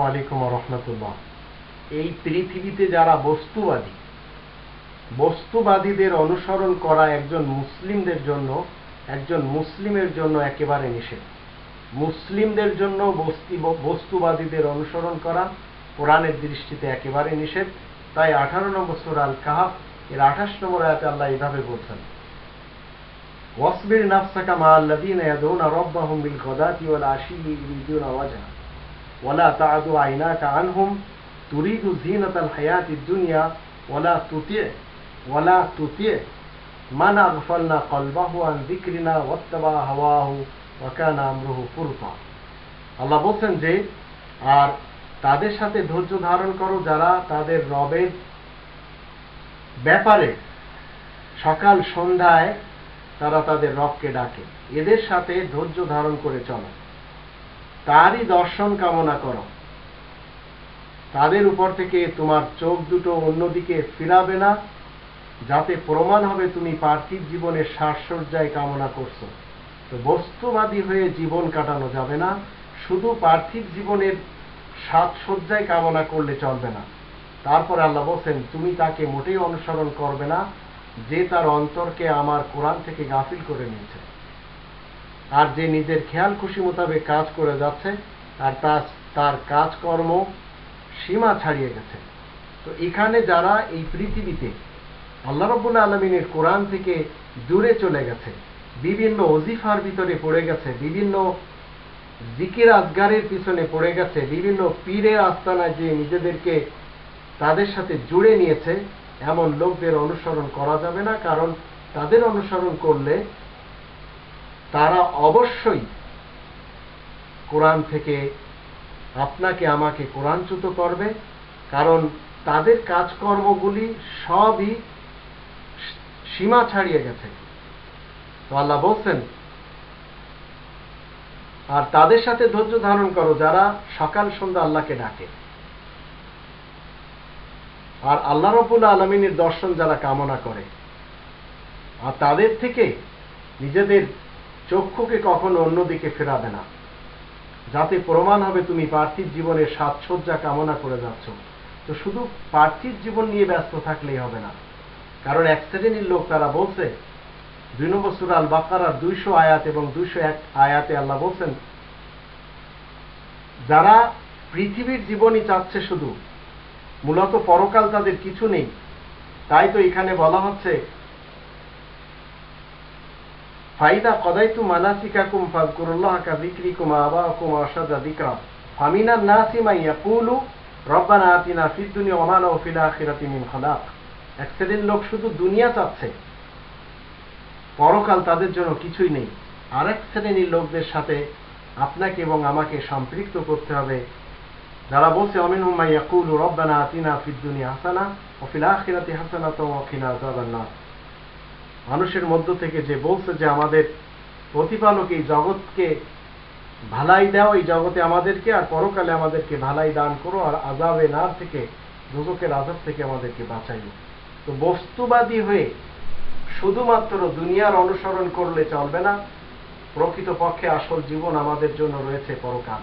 আলাইকুম রহমতুল্লাহ। এই পৃথিবীতে যারা বস্তুবাদী, বস্তুবাদীদের অনুসরণ করা একজন মুসলিমদের জন্য, একজন মুসলিমের জন্য একেবারে নিষেধ। মুসলিমদের জন্য বস্তি- বস্তুবাদীদের অনুসরণ করা কোরআনের দৃষ্টিতে একেবারে নিষেধ। তাই আঠারো নম্বর সুরা আল কাহাফ এর আঠাশ নম্বর আয়াতে আল্লাহ এইভাবে বলছেন واصبر نفسك مع الذين يدعون ربهم بالغداة والعشي يريدون وجهه ولا تعد عيناك عنهم تريد زينة الحياة الدنيا ولا تطيع ولا تطيع من أغفلنا قلبه عن ذكرنا واتبع هواه وكان أمره فرطا আল্লাহ বলছেন যে আর তাদের সাথে ধৈর্য ধারণ করো যারা তাদের রবের ব্যাপারে সকাল সন্ধ্যায় তারা তাদের রবকে ডাকে। এদের সাথে ধৈর্য ধারণ করে চলো। তারই দর্শন কামনা করো। তাদের উপর থেকে তোমার চোখ দুটো অন্যদিকে ফিরাবে না, যাতে প্রমাণ হবে তুমি পার্থিব জীবনের সাজসজ্জায় কামনা করছ। তো বস্তুবাদী হয়ে জীবন কাটানো যাবে না, শুধু পার্থিব জীবনের সাজসজ্জায় কামনা করলে চলবে না। তারপর আল্লাহ বলছেন, তুমি তাকে মোটেই অনুসরণ করবে না যে তার অন্তরকে আমার কোরআন থেকে গাফিল করে নিয়েছে। আর যে নিজের খেয়াল খুশি মোতাবেক কাজ করে যাচ্ছে, আর তার তার কাজকর্ম সীমা ছাড়িয়ে গেছে। তো এখানে যারা এই পৃথিবীতে আল্লাহ রব্বুল আলমিনের কোরআন থেকে দূরে চলে গেছে, বিভিন্ন অজিফার ভিতরে পড়ে গেছে, বিভিন্ন জিকির আজগারের পিছনে পড়ে গেছে, বিভিন্ন পীরের আস্তানায় যে নিজেদেরকে তাদের সাথে জুড়ে নিয়েছে এমন লোকদের অনুসরণ করা যাবে না, কারণ তাদের অনুসরণ করলে তারা অবশ্যই কোরআন থেকে আপনাকে, আমাকে কোরআনচ্যুত করবে, কারণ তাদের কাজকর্মগুলি সবই সীমা ছাড়িয়ে গেছে। তো আল্লাহ বলছেন, আর তাদের সাথে ধৈর্য ধারণ করো যারা সকাল সন্ধ্যা আল্লাহকে ডাকে। আর আল্লাহ রবুল আলমিনের দর্শন যারা কামনা করে। আর তাদের থেকে নিজেদের চক্ষুকে কখনো অন্যদিকে ফেরাবে না। যাতে প্রমাণ হবে তুমি পার্থিব জীবনের সাজসজ্জা কামনা করে যাচ্ছ। তো শুধু পার্থিব জীবন নিয়ে ব্যস্ত থাকলেই হবে না। কারণ এক শ্রেণির লোক তারা বলছে, দুই নম্বর সুরাল বাকারার দুইশো আয়াত এবং দুইশো এক আয়াতে আল্লাহ বলছেন, যারা পৃথিবীর জীবনই চাচ্ছে শুধু মূলত পরকাল তাদের কিছু নেই। তাই তো এখানে বলা হচ্ছে, ফাইদা ফাযকুরুল্লাহ কা নাসি রব্বানা আতিনা ফিদ দুনিয়া আখিরাতি মিন খালাক। এক লোক শুধু দুনিয়া চাচ্ছে, পরকাল তাদের জন্য কিছুই নেই। আরেক শ্রেণির লোকদের সাথে আপনাকে এবং আমাকে সম্পৃক্ত করতে হবে যারা বলছে অমিন হুম্মা ইয়াকুলু রব্বানা আতিনা ফিদ দুনিয়া হাসানা ও ফিল আখিরাতি হাসানাতাও ওয়া কিনা আযাবান নার। মানুষের মধ্য থেকে যে বলছে যে আমাদের প্রতিপালক এই জগৎকে ভালাই দাও, এই জগতে আমাদেরকে, আর পরকালে আমাদেরকে ভালাই দান করো, আর আজাবে নার থেকে দুজকের আজাব থেকে আমাদেরকে বাঁচাইও। তো বস্তুবাদী হয়ে শুধুমাত্র দুনিয়ার অনুসরণ করলে চলবে না, প্রকৃতপক্ষে আসল জীবন আমাদের জন্য রয়েছে পরকাল।